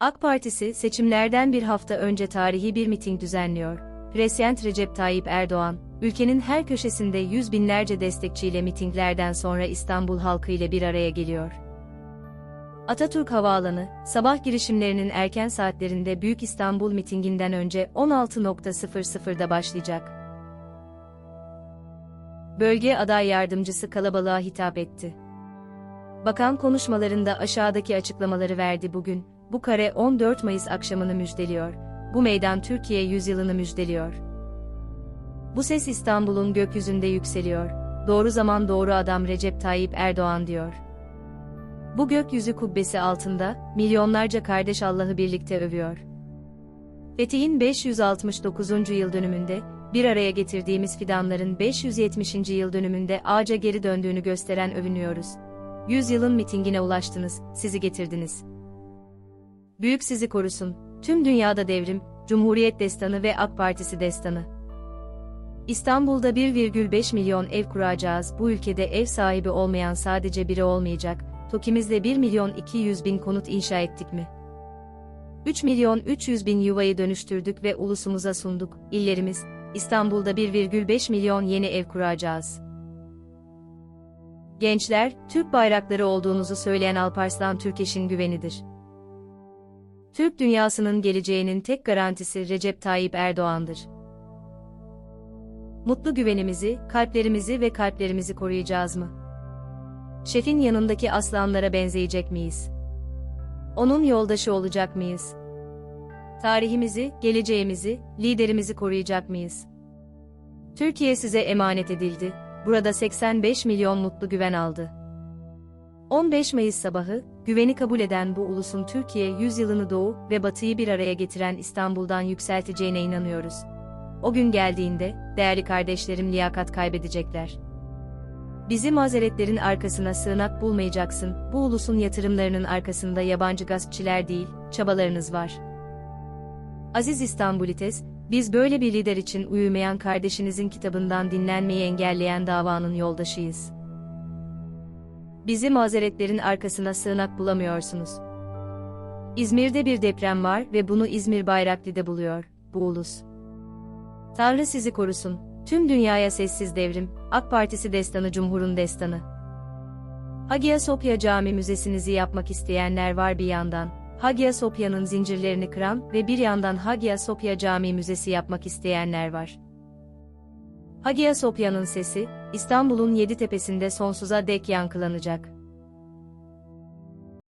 AK Partisi seçimlerden bir hafta önce tarihi bir miting düzenliyor. Presiyent Recep Tayyip Erdoğan, ülkenin her köşesinde yüz binlerce destekçiyle mitinglerden sonra İstanbul halkı ile bir araya geliyor. Atatürk Havaalanı, sabah girişimlerinin erken saatlerinde Büyük İstanbul mitinginden önce 16.00'da başlayacak. Bölge aday yardımcısı kalabalığa hitap etti. Bakan konuşmalarında aşağıdaki açıklamaları verdi bugün. Bu kare 14 Mayıs akşamını müjdeliyor. Bu meydan Türkiye yüzyılını müjdeliyor. Bu ses İstanbul'un gökyüzünde yükseliyor. Doğru zaman doğru adam Recep Tayyip Erdoğan diyor. Bu gökyüzü kubbesi altında milyonlarca kardeş Allah'ı birlikte övüyor. Fetih'in 569. yıl dönümünde bir araya getirdiğimiz fidanların 570. yıl dönümünde ağaca geri döndüğünü gösteren övünüyoruz. Yüzyılın mitingine ulaştınız, sizi getirdiniz. Büyük sizi korusun. Tüm dünyada devrim, Cumhuriyet destanı ve AK Partisi destanı. İstanbul'da 1,5 milyon ev kuracağız. Bu ülkede ev sahibi olmayan sadece biri olmayacak. TOKİ'mizle 1 milyon 200 bin konut inşa ettik mi? 3 milyon 300 bin yuvayı dönüştürdük ve ulusumuza sunduk. İllerimiz, İstanbul'da 1,5 milyon yeni ev kuracağız. Gençler, Türk bayrakları olduğunuzu söyleyen Alparslan Türkeş'in güvenidir. Türk dünyasının geleceğinin tek garantisi Recep Tayyip Erdoğan'dır. Mutlu güvenimizi, kalplerimizi ve kalplerimizi koruyacağız mı? Şefin yanındaki aslanlara benzeyecek miyiz? Onun yoldaşı olacak mıyız? Tarihimizi, geleceğimizi, liderimizi koruyacak mıyız? Türkiye size emanet edildi. Burada 85 milyon mutlu güven aldı. 15 Mayıs sabahı, güveni kabul eden bu ulusun Türkiye yüzyılını doğu ve batıyı bir araya getiren İstanbul'dan yükselteceğine inanıyoruz. O gün geldiğinde, değerli kardeşlerim liyakat kaybedecekler. Bizi mazeretlerin arkasına sığınak bulmayacaksın, bu ulusun yatırımlarının arkasında yabancı gaspçiler değil, çabalarınız var. Aziz İstanbulites, biz böyle bir lider için uyumayan kardeşinizin kitabından dinlenmeyi engelleyen davanın yoldaşıyız. Bizi mazeretlerin arkasına sığınak bulamıyorsunuz. İzmir'de bir deprem var ve bunu İzmir Bayraklı'da buluyor, bu ulus. Tanrı sizi korusun, tüm dünyaya sessiz devrim, AK Partisi destanı Cumhur'un destanı. Hagia Sophia Cami Müzesi'nizi yapmak isteyenler var bir yandan, Hagia Sophia'nın zincirlerini kıran ve bir yandan Hagia Sophia Cami Müzesi yapmak isteyenler var. Hagia Sophia'nın sesi, İstanbul'un yedi tepesinde sonsuza dek yankılanacak.